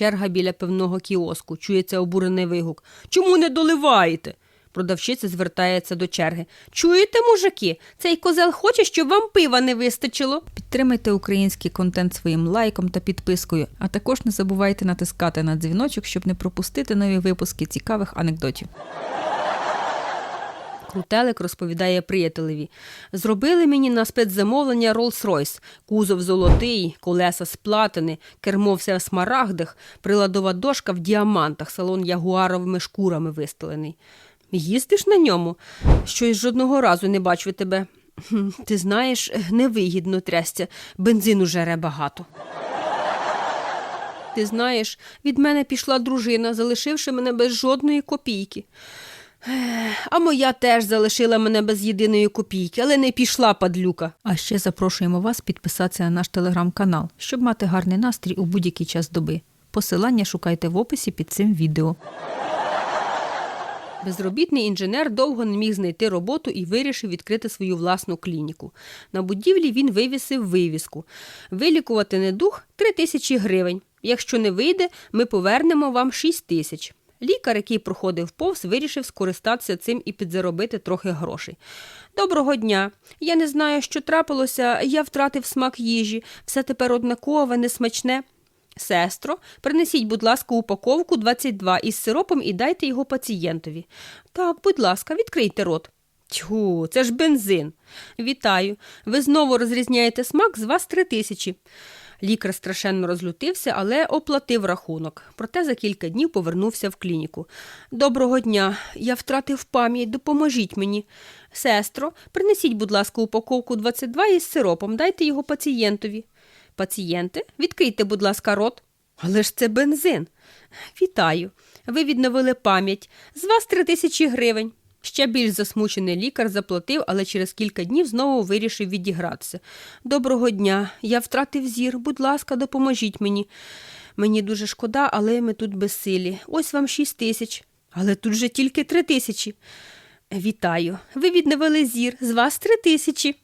черга біля пивного кіоску. Чується обурений вигук. Чому не доливаєте? Продавщиця звертається до черги. Чуєте, мужики? Цей козел хоче, щоб вам пива не вистачило. Підтримайте український контент своїм лайком та підпискою, а також не забувайте натискати на дзвіночок, щоб не пропустити нові випуски цікавих анекдотів. Крутелик розповідає приятелеві. Зробили мені на спецзамовлення Rolls-Royce. Кузов золотий, колеса з платини, кермо все в смарагдах, приладова дошка в діамантах, салон ягуаровими шкурами вистелений. Їздиш на ньому? Щось жодного разу не бачу тебе. Ти знаєш, невигідно трясця, бензину жере багато. Ти знаєш, від мене пішла дружина, залишивши мене без жодної копійки. А моя теж залишила мене без єдиної копійки, але не пішла падлюка. А ще запрошуємо вас підписатися на наш телеграм-канал, щоб мати гарний настрій у будь-який час доби. Посилання шукайте в описі під цим відео. Безробітний інженер довго не міг знайти роботу і вирішив відкрити свою власну клініку. На будівлі він вивісив вивіску. Вилікувати недух 3 тисячі гривень. Якщо не вийде, ми повернемо вам 6 тисяч. Лікар, який проходив повз, вирішив скористатися цим і підзаробити трохи грошей. Доброго дня. Я не знаю, що трапилося, я втратив смак їжі, все тепер однакове, несмачне. Сестро, принесіть, будь ласка, упаковку 22 із сиропом і дайте його пацієнтові. Так, будь ласка, відкрийте рот. Тьху, це ж бензин. Вітаю. Ви знову розрізняєте смак, з вас три тисячі. Лікар страшенно розлютився, але оплатив рахунок. Проте за кілька днів повернувся в клініку. Доброго дня. Я втратив пам'ять, допоможіть мені. Сестро, принесіть, будь ласка, упаковку 22 із сиропом, дайте його пацієнтові. Пацієнти, відкрийте, будь ласка, рот. Але ж це бензин. Вітаю. Ви відновили пам'ять. З вас три тисячі гривень. Ще більш засмучений лікар заплатив, але через кілька днів знову вирішив відігратися. Доброго дня. Я втратив зір. Будь ласка, допоможіть мені. Мені дуже шкода, але ми тут безсилі. Ось вам шість тисяч. Але тут же тільки три тисячі. Вітаю. Ви відновили зір. З вас три тисячі.